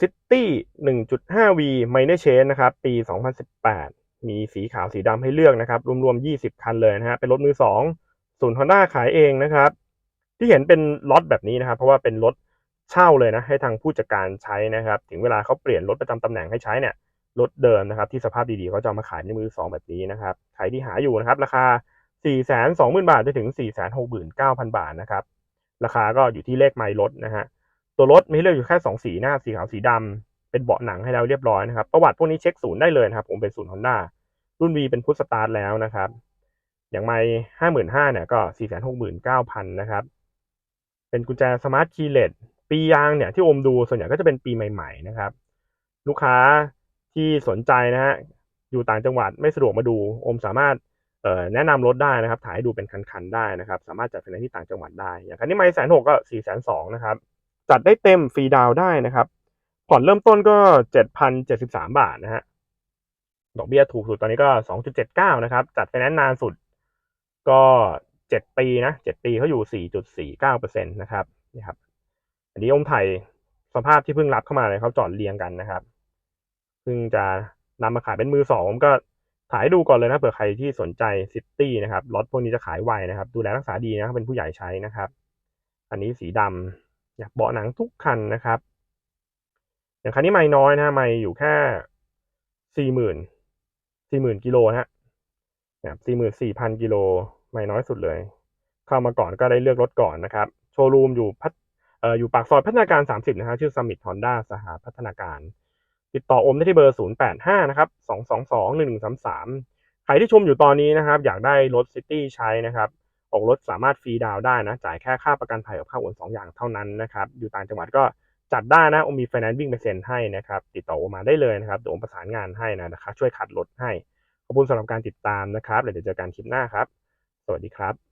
City 1.5V Minor Change นะครับ ปี 2018 มีสีขาวสีดำให้เลือกนะครับ รวมๆ 20 คันเลยนะฮะ เป็นรถมือสองศูนย์ฮอนด้าขายเองนะครับ ที่เห็นเป็นล็อตแบบนี้นะครับ เพราะว่าเป็นรถเช่าเลยนะ ให้ทางผู้จัดการใช้นะครับ ถึงเวลาเขาเปลี่ยนรถประจำตำแหน่งให้ใช้เนี่ย รถเดิมนะครับ ที่สภาพดีๆเขาจะเอามาขายในมือสองแบบนี้นะครับ ใครที่หาอยู่นะครับ ราคา 420,000 บาทจนถึง 469,000 บาทนะครับ ราคาก็อยู่ที่เลขไมล์รถนะฮะ ตัวรถมีเลือกอยู่แค่2สีนะครับสีขาวสีดำเป็นเบาะหนังให้แล้วเรียบร้อยนะครับประวัติพวกนี้เช็คศูนย์ได้เลยนะครับ ผมเป็นศูนย์ฮอนด้ารุ่น V เป็นพุทสตาร์ทแล้วนะครับ อย่างไมห้าหมื่นห้าเนี่ยก็สี่แสนหกหมื่นเก้าพันนะครับ เป็นกุญแจสมาร์ทคีย์เลสปียางเนี่ยที่อมดูส่วนใหญ่ก็จะเป็นปีใหม่ๆนะครับ ลูกค้าที่สนใจนะฮะอยู่ต่างจังหวัดไม่สะดวกมาดูอมสามารถเอ่อแนะนำรถได้นะครับ ถ่ายให้ดูเป็นคันๆได้นะครับ สามารถจัดไฟแนนที่ต่างจังหวัดได้ อย่างคันนี้ไม่แสนหกก็สี่แสนสองนะครับ จัดได้เต็มฟรีดาวได้นะครับ ผ่อนเริ่มต้นก็เจ็ดพันเจ็ดสิบสามบาทนะฮะ ดอกเบี้ยถูกสุดตอนนี้ก็สองจุดเจ็ดเก้านะครับ จัดไฟแนนซ์นานสุดก็เจ็ดปีนะเจ็ดปีเขาอยู่สี่จุดสี่เก้าเปอร์เซ็นตนะครับนี่ครับ อันนี้อมไทยสภาพที่เพิ่งรับเข้ามาเลยเขาจอดเรียงกันนะครับเพิ่งจะนำมาขายเป็นมือสองผมก็ถ่ายดูก่อนเลยนะเผื่อใครที่สนใจซิตี้นะครับรถพวกนี้จะขายไวนะครับ ดูแลรักษาดีนะครับเป็นผู้ใหญ่ใช้นะครับ อันนี้สีดำ อยากเบาะหนังทุกคันนะครับ อย่างคันนี้ไม่น้อยนะฮะไม่อยู่แค่สี่หมื่นสี่หมื่นกิโลนะฮะสี่หมื่นสี่พันกิโลไม่น้อยสุดเลย เข้ามาก่อนก็ได้เลือกรถก่อนนะครับ โชว์รูมอยู่พัทเอ่ออยู่ปากซอยพัฒนาการ 30 นะฮะชื่อ Summit Honda สหพัฒนาการ ติดต่ออมได้ที่เบอร์ 085 นะครับ 222 1133 ใครที่ชมอยู่ตอนนี้นะครับ อยากได้รถซิตี้ใช้นะครับ ออกรถสามารถฟรีดาวได้นะ จ่ายแค่ค่าประกันภัยกับค่าโอนสองอย่างเท่านั้นนะครับ อยู่ต่างจังหวัดก็จัดได้นะอมีไฟแนนซ์วิ่งไปเซ็นให้นะครับ ติดต่ออมาได้เลยนะครับเดี๋ยวอมประสานงานให้นะนะครับช่วยขัดรถให้ ขอบคุณสำหรับการติดตามนะครับเดี๋ยวเจอกันคลิปหน้าครับ สวัสดีครับ